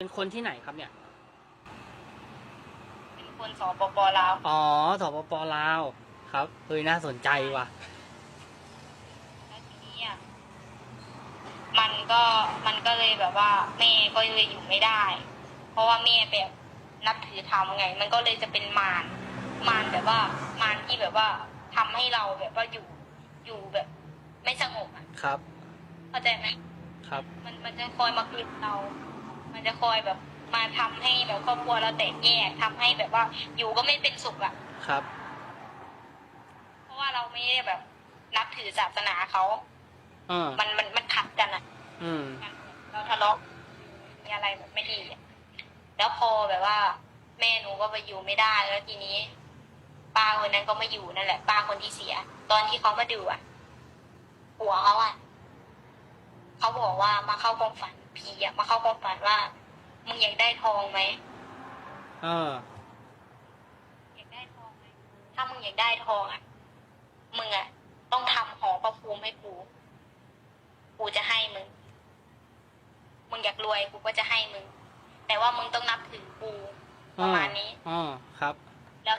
เป็นคนที่ไหนครับเนี่ย เป็นคนสปปลาว อ๋อสปปลาว ครับ เฮ้ยน่าสนใจว่ะ แล้วทีนี้อะมันก็มันก็เลยแบบว่า แม่ก็เลยอยู่ไม่ได้ เพราะว่าแม่แบบนับถือธรรมไง มันก็เลยจะเป็นมารมารแบบว่ามารที่แบบว่าทำให้เราแบบว่าอยู่อยู่แบบ ไม่สงบอะครับ เข้าใจไหมครับ มันมันจะคอยมากลืนเรา มันจะคอยแบบมาทำให้แบบครอบครัวเราแตกแยกทำให้แบบว่าอยู่ก็ไม่เป็นสุขอะครับ เพราะว่าเราไม่ได้แบบนับถือศาสนาเขาเออมันมันมันขัดกันอะอืมเราทะเลาะมีอะไรแบบไม่ดีอะแล้วพอแบบว่า แม่หนูก็ไปอยู่ไม่ได้แล้วทีนี้ป้าคนนั้นก็มาอยู่นั่นแหละป้าคนที่เสีย ตอนที่เขามาดูอะผัวเขาอะเขาบอกว่ามาเข้าความฝัน ผีอะมาเข้าความฝันว่ามึงอยากได้ทองไหมเออ อยากได้ทองไหมถ้ามึงอยากได้ทองอะมึงอะต้องทำหอประภูมิให้กูกูจะให้มึง มึงอยากรวยกูก็จะให้มึง แต่ว่ามึงต้องนับถือกูประมาณนี้ อ๋อครับ แล้ว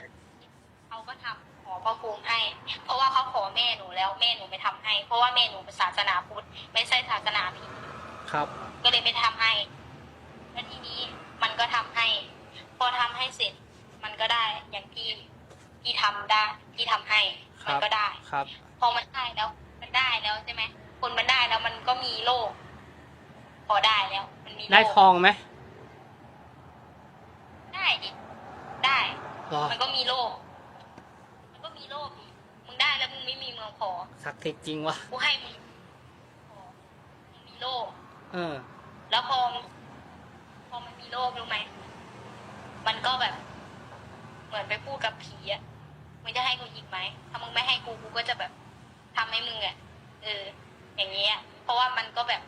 เขาก็ทำหอประภูมิให้ เพราะว่าเขาขอแม่หนูแล้วแม่หนูไม่ทำให้ เพราะว่าแม่หนูเป็นศาสนาพุทธไม่ใช่ศาสนาผี ครับ ก็เลยไม่ทำให้ แล้วทีนี้มันก็ทำให้ พอทำให้เสร็จ มันก็ได้อย่างที่ที่ทำได้ที่ทำให้คมันรับก็ได้ครับ พอมันได้แล้ว มันได้แล้วใช่ไหมคนมันได้แล้วมันก็มีโลก พอได้แล้ว มันมีโลกได้ทองไหมได้ดิได้รอมันก็มีโลกมันก็มีโลกดิมึงได้แล้วมึงไม่มีเมืองพอศักดิ์สิทธิ์จริงวะกูให้มึงพอมึงมีโลก เออ แล้วพอพอมันมีโลกรู้ไหม มันก็แบบ เหมือนไปพูดกับผีอะมึงจะให้กูอีกไหม ถ้ามึงไม่ให้กูกูก็จะแบบทำให้มึงอะเออ อย่างเงี้ย เพราะว่ามันก็แบบ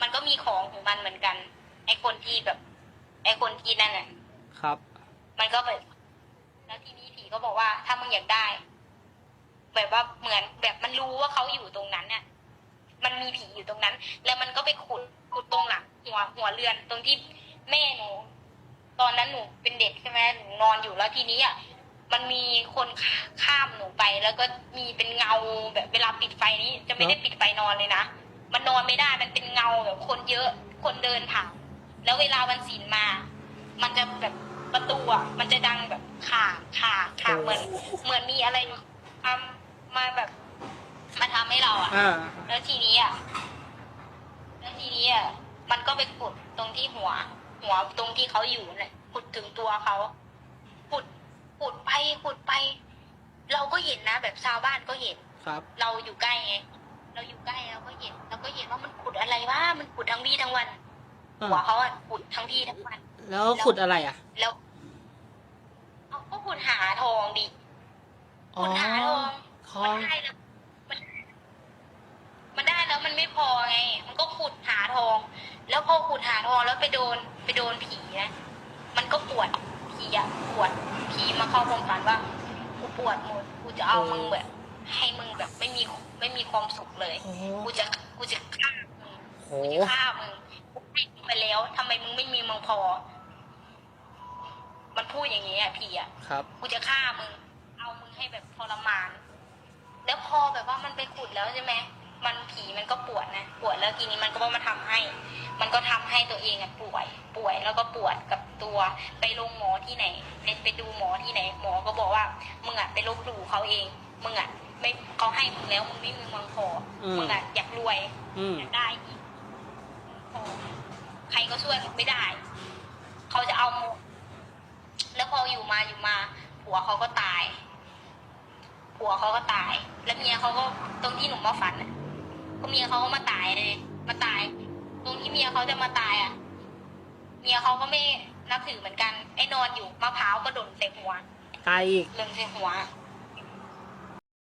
มันก็มีของของมันเหมือนกัน ไอคนที่แบบ ไอคนที่นั่นอะครับ มันก็แบบแล้วทีนี้ผีก็บอกว่า ถ้ามึงอยากได้ แบบว่าเหมือนแบบมันรู้ว่าเขาอยู่ตรงนั้นเนี่ย มันมีผีอยู่ตรงนั้น แล้วมันก็ไปขุดขุดตรงหลังหัวหัวเรือนตรงที่แม่หนู ตอนนั้นหนูเป็นเด็กใช่ไหมหนูนอนอยู่แล้วทีนี้อะมันมีคนข้ามหนูไป แล้วก็มีเป็นเงาแบบเวลาปิดไฟนี้ จะไม่ได้ปิดไฟนอนเลยนะมันนอนไม่ได้มันเป็นเงาแบบคนเยอะคนเดินผ่านแล้วเวลาวันศีลมา มันจะแบบประตูอะมันจะดังแบบข่าข่าข่าเหมือน เหมือนมีอะไรทำมาแบบมาทำให้เรา อะอ่า แล้วทีนี้อะ แล้วทีนี้อะ มันก็ไปขุดตรงที่หัว หัวตรงที่เขาอยู่นั่นแหละขุดถึงตัวเขาขุดขุดไปขุดไป เราก็เห็นนะ แบบชาวบ้านก็เห็น ครับ เราอยู่ใกล้ไง เราอยู่ใกล้เราก็เห็นเราก็เห็นว่ามันขุดอะไรวะ มันขุดทั้งวี่ทั้งวันเออหัวเขาอะขุดทั้งวี่ทั้งวัน แล้วขุดอะไรอะ แล้วเขาก็ขุดหาทองดิ อ๋อขุดหาทองทอมันงได้แล้วมัน มันได้แล้วมันไม่พอไง มันก็ขุดหาทอง แล้วพอขุดหาทองแล้วไปโดนไปโดนผีนะ มันก็ปวดผีอะปวดผีมาเข้าความฝันว่ากูปวดหมดกูจะเอามึงแบบ ให้มึงแบบไม่มีไม่มีความสุขเลยโอ้โห กูจะกูจะฆ่ามึงโห กูจะฆ่ามึงกูให้มึงไปแล้วทำไมมึงไม่มีมึงพอ มันพูดอย่างนี้อะผีอะ ครับ กูจะฆ่ามึง เอามึงให้แบบทรมาน แล้วพอแบบว่ามันไปขุดแล้วใช่ไหม มันผีมันก็ปวดนะ ปวดแล้วทีนี้มันก็มาทำให้ มันก็ทำให้ตัวเองอะป่วย ป่วยแล้วก็ปวดกับตัวไปลงหมอที่ไหนไปไปดูหมอที่ไหน หมอก็บอกว่ามึงอะไปลบหลู่เขาเองมึงอะไม่เขาให้มึงแล้วมึงไม่มีเมืองพออืมมึงอะอยากรวยอืมอยากได้อีกพอใครก็ช่วยมึงไม่ได้ เขาจะเอาหมดแล้วพออยู่มาอยู่มาผัวเขาก็ตายผัวเขาก็ตาย แล้วเมียเขาก็ตรงที่หนูมาฝันน่ะ ก็เมียเขาก็มาตายเลย มาตาย ตรงที่เมียเขาจะมาตายอะ เมียเขาก็ไม่นับถือเหมือนกัน ไอ้นอนอยู่มะพร้าวก็หล่นใส่หัว ตายอีกหล่นใส่หัว